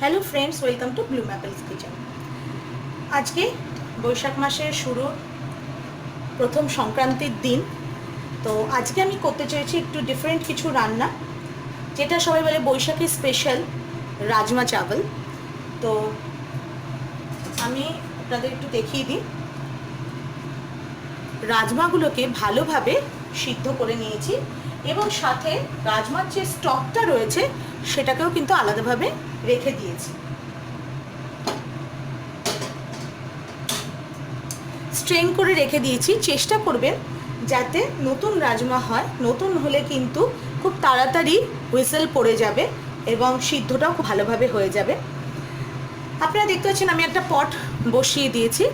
Hello friends welcome to Blue Maples Kitchen আজকে বৈশাখ মাসের শুরু, প্রথম সংক্রান্তির দিন। তো আজকে আমি করতে চাইছি একটু ডিফারেন্ট কিছু রান্না, যেটা সবাই বলে বৈশাখী স্পেশাল রাজমা চাवल তো আমি আপনাদের একটু দেখিয়ে দিই। রাজমাগুলোকে ভালোভাবে সিদ্ধ করে নিয়েছি এবং সাথে রাজমার যে স্টকটা রয়েছে, সেটাকেও কিন্তু আলাদাভাবে রেখে দিয়েছি। স্ট্রেন করে রেখে দিয়েছি। চেষ্টা করবেন যাতে নতুন রাজমা হয়। নতুন হলে কিন্তু খুব তাড়াতাড়ি হুইসেল পড়ে যাবে এবং সিদ্ধটাও খুব ভালোভাবে হয়ে যাবে। আপনারা দেখতে পাচ্ছেন আমি একটা পট বসিয়ে দিয়েছি।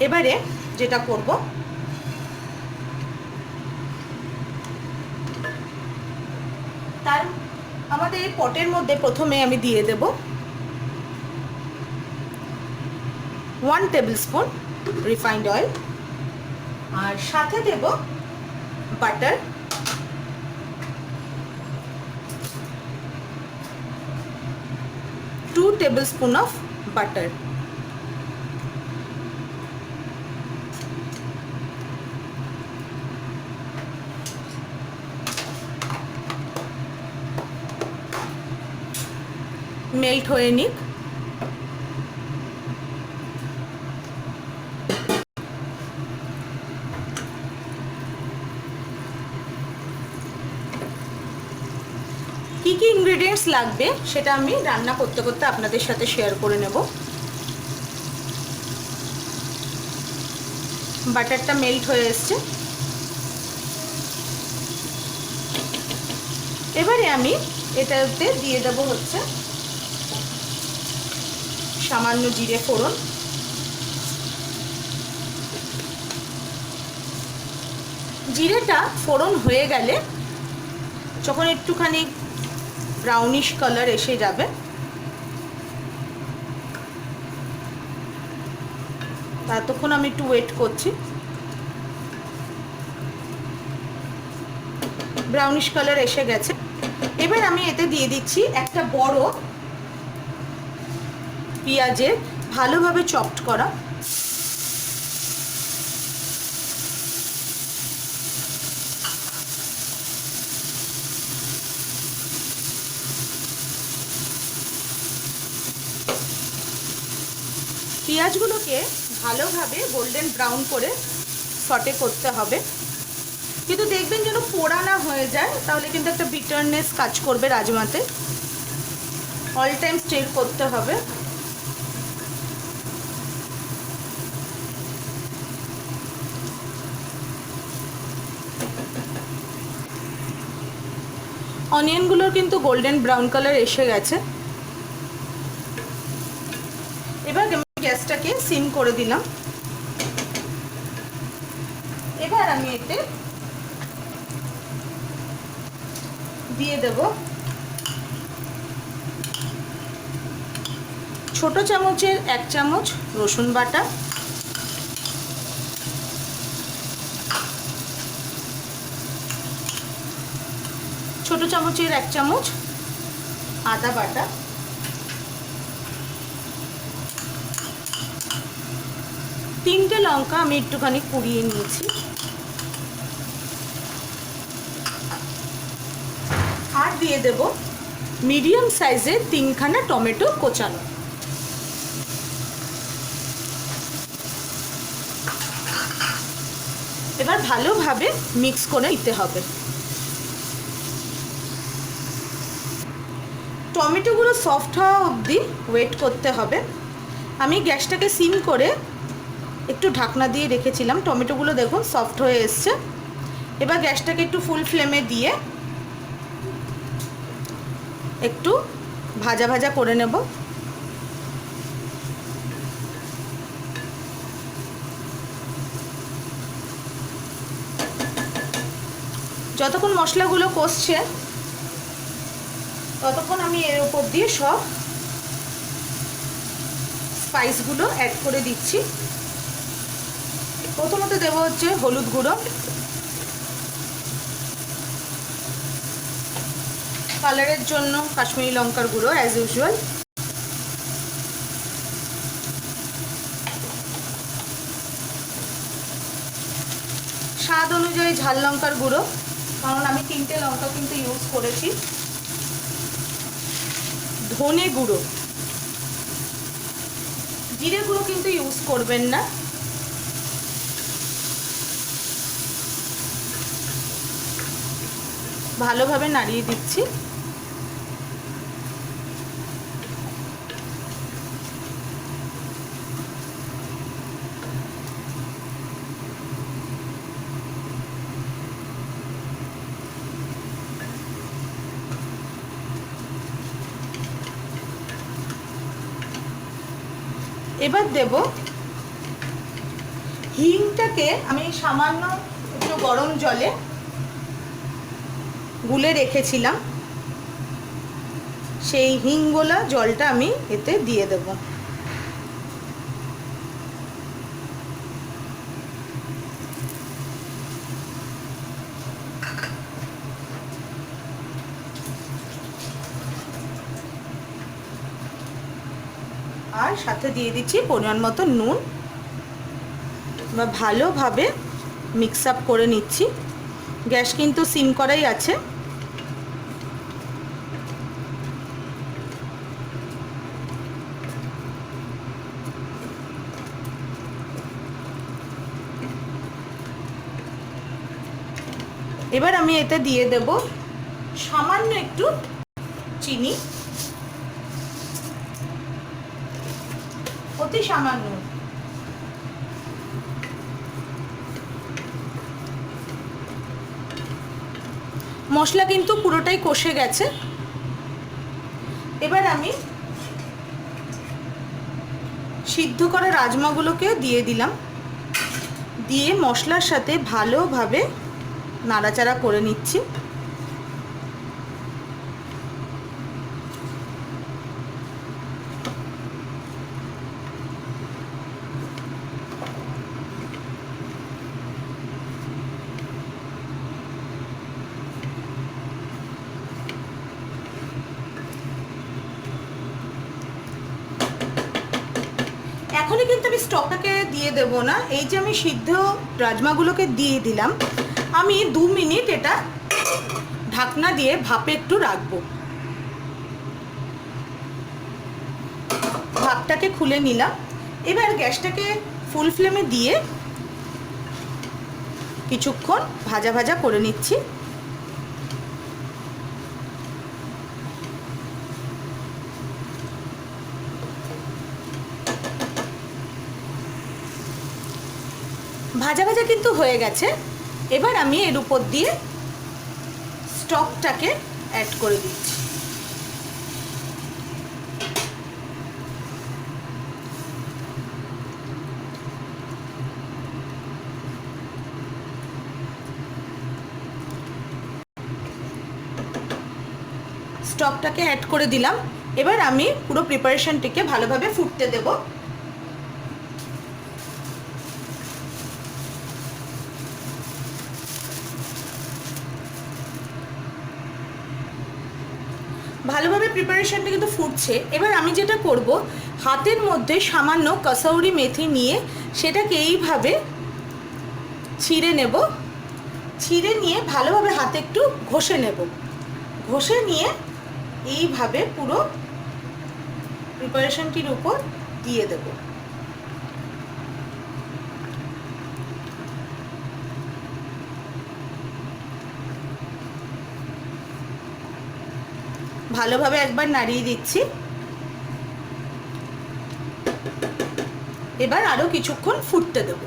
এবারে যেটা করব আমাদের পটের মধ্যে প্রথমে আমি দিয়ে দেব one tablespoon refined oil আর সাথে দেব butter two tablespoon of butter melt হয়ে নিক। কি কি ইনগ্রেডিয়েন্টস লাগবে সেটা আমি রান্না করতে করতে আপনাদের সাথে শেয়ার করে নেব। বাটারটা মেল্ট হয়ে এসছে। এবারে আমি এটাতে দিয়ে দেবো হচ্ছে সামান্য জিরে ফোড়ন। জিরেটা ফোড়ন হয়ে গেলে যখন একটুখানি ব্রাউনিশ কালার এসে যাবে, ততক্ষণ আমি একটু ওয়েট করছি। ব্রাউনিশ কালার এসে গেছে। এবার আমি এতে দিয়ে দিচ্ছি একটা বড় পেঁয়াজের ভালোভাবে চপড করা। পেঁয়াজগুলোকে ভালোভাবে গোল্ডেন ব্রাউন করে সটে করতে হবে। কিন্তু দেখবেন যেন পোড়া না হয়ে যায়, তাহলে কিন্তু একটা বিটারনেস কাজ করবে রাজমাতে। অল টাইম স্টের করতে হবে। অনিয়নগুলোর কিন্তু গোল্ডেন ব্রাউন কালার এসে গেছে। এবার আমি গ্যাসটাকে সিম করে দিলাম। এবার আমি এতে দিয়ে দেব ছোট চামচের এক চামচ রসুন বাটা। ছোট চামচের এক চামচ আদা বাটা। তিনটে লঙ্কা আমি একটুখানি কুড়িয়ে নিয়েছি। আর দিয়ে দেব মিডিয়াম সাইজের তিনখানা টমেটো কোচানো। এবার ভালোভাবে মিক্স করে নিতে হবে। টমেটোগুলো সফট হওয়া অবধি ওয়েট করতে হবে। আমি গ্যাসটাকে সিম করে একটু ঢাকনা দিয়ে রেখেছিলাম। টমেটোগুলো দেখুন সফট হয়ে এসছে। এবার গ্যাসটাকে একটু ফুল ফ্লেমে দিয়ে একটু ভাজা ভাজা করে নেব। যতক্ষণ মশলাগুলো কষছে ততক্ষণ আমি এর উপর দিয়ে সব স্পাইসগুলো অ্যাড করে দিচ্ছি। প্রথমত দেব হচ্ছে হলুদ গুঁড়ো। কালারের জন্য কাশ্মীরি লঙ্কার গুঁড়ো অ্যাজ ইউজুয়াল স্বাদ অনুযায়ী ঝাল লঙ্কার গুঁড়ো, কারণ আমি তিনটে লঙ্কা কিন্তু ইউজ করেছি। ধনে গুঁড়ো। জিরে গুঁড়ো কিন্তু ইউজ করবেন না। ভালোভাবে নাড়িয়ে দিচ্ছি। এবার দেব হিংটাকে আমি সামান্য একটু গরম জলে গুলে রেখেছিলাম। সেই হিংগোলা জলটা আমি এতে দিয়ে দেব। আর সাথে দিয়ে দিচ্ছি পরিমাণ মতো নুন। বা ভালোভাবে মিক্স আপ করে নিচ্ছি। গ্যাস কিন্তু সিম করাই আছে। এবার আমি এতে দিয়ে দেব সামান্য একটু চিনি। অতি সামান্য। মশলা কিন্তু পুরোটাই কষে গেছে। এবার আমি সিদ্ধ করা রাজমাগুলোকে দিয়ে দিলাম। দিয়ে মশলার সাথে ভালোভাবে নাড়াচাড়া করে নিচ্ছি। এখনই কিন্তু আমি স্টকটাকে দিয়ে দেব না। এই যে আমি সিদ্ধ রাজমাগুলোকে দিয়ে দিলাম, আমি দু মিনিট এটা ঢাকনা দিয়ে ভাপে একটু রাখব। ভাপটাকে খুলে নিলাম। এবার গ্যাসটাকে ফুল ফ্লেমে দিয়ে কিছুক্ষণ ভাজা ভাজা করে নিচ্ছি। ভাজা ভাজা কিন্তু হয়ে গেছে। এবার আমি এর উপর দিয়ে স্টকটাকে অ্যাড করে দিচ্ছি। স্টকটাকে অ্যাড করে দিলাম। এবার আমি পুরো প্রিপারেশনটিকে ভালোভাবে ফুটতে দেবো ভালোভাবে প্রিপারেশনটা কিন্তু ফুটছে। এবার আমি যেটা করব, হাতের মধ্যে সামান্য কসৌরি মেথি নিয়ে সেটাকে এইভাবে ছিঁড়ে নেব। ছিঁড়ে নিয়ে ভালোভাবে হাতে একটু ঘষে নেব। ঘষে নিয়ে এইভাবে পুরো প্রিপারেশনটির উপর দিয়ে দেবো। ভালোভাবে একবার নাড়িয়ে দিচ্ছি। এবার আরও কিছুক্ষণ ফুটতে দেব।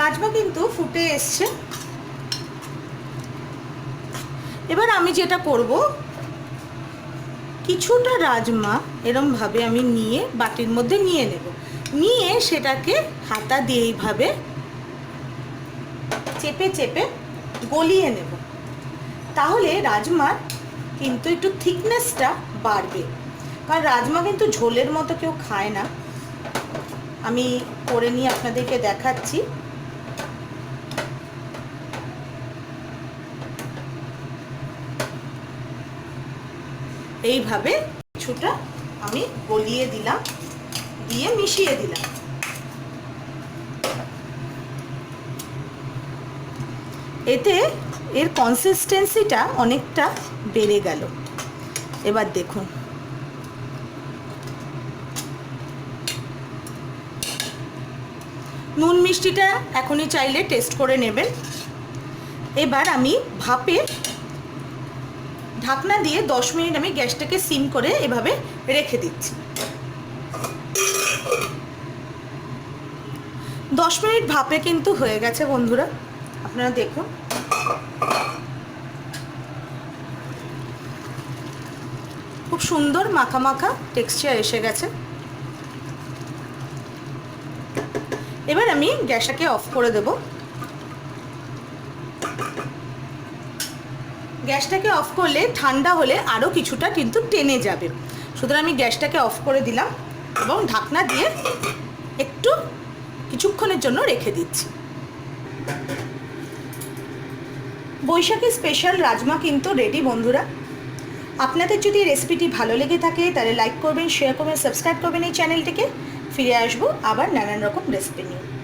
রাজমা কিন্তু ফুটে এসছে। এবার আমি যেটা করব, কিছুটা রাজমা এরমভাবে আমি নিয়ে বাটির মধ্যে নিয়ে নেব। নিয়ে সেটাকে হাতা দিয়ে এইভাবে চেপে চেপে গলিয়ে নেব। তাহলে রাজমার কিন্তু একটু থিকনেসটা বাড়বে। কারণ রাজমা কিন্তু ঝোলের মতো কেউ খায় না। আমি করে নিয়ে আপনাদেরকে দেখাচ্ছি। এইভাবে কিছুটা আমি গলিয়ে দিলাম। দিয়ে মিশিয়ে দিলাম। এতে এর কনসিস্টেন্সিটা অনেকটা বেড়ে গেল। এবার দেখুন। নুন মিষ্টিটা এখনই চাইলে টেস্ট করে নেবেন। এবার আমি ভাপে ঢাকনা দিয়ে দশ মিনিট আমি গ্যাসটাকে সিম করে এভাবে রেখে দিচ্ছি। দশ মিনিট ভাপে কিন্তু হয়ে গেছে বন্ধুরা। আপনারা দেখুন। খুব সুন্দর মাখা মাখা টেক্সচার এসে গেছে। এবার আমি গ্যাসটাকে অফ করে দেব। গ্যাসটাকে অফ করলে ঠান্ডা হলে আরও কিছুটা কিন্তু টেনে যাবে। সুতরাং আমি গ্যাসটাকে অফ করে দিলাম এবং ঢাকনা দিয়ে একটু কিছুক্ষণের জন্য রেখে দিচ্ছি। বৈশাখী স্পেশাল রাজমা কিন্তু রেডি বন্ধুরা। আপনাদের যদি রেসিপিটি ভালো লেগে থাকে, তাহলে লাইক করবেন শেয়ার করবেন সাবস্ক্রাইব করবেন এই চ্যানেলটিকে ফিরে আসব আবার নানান রকম রেসিপি নিয়ে।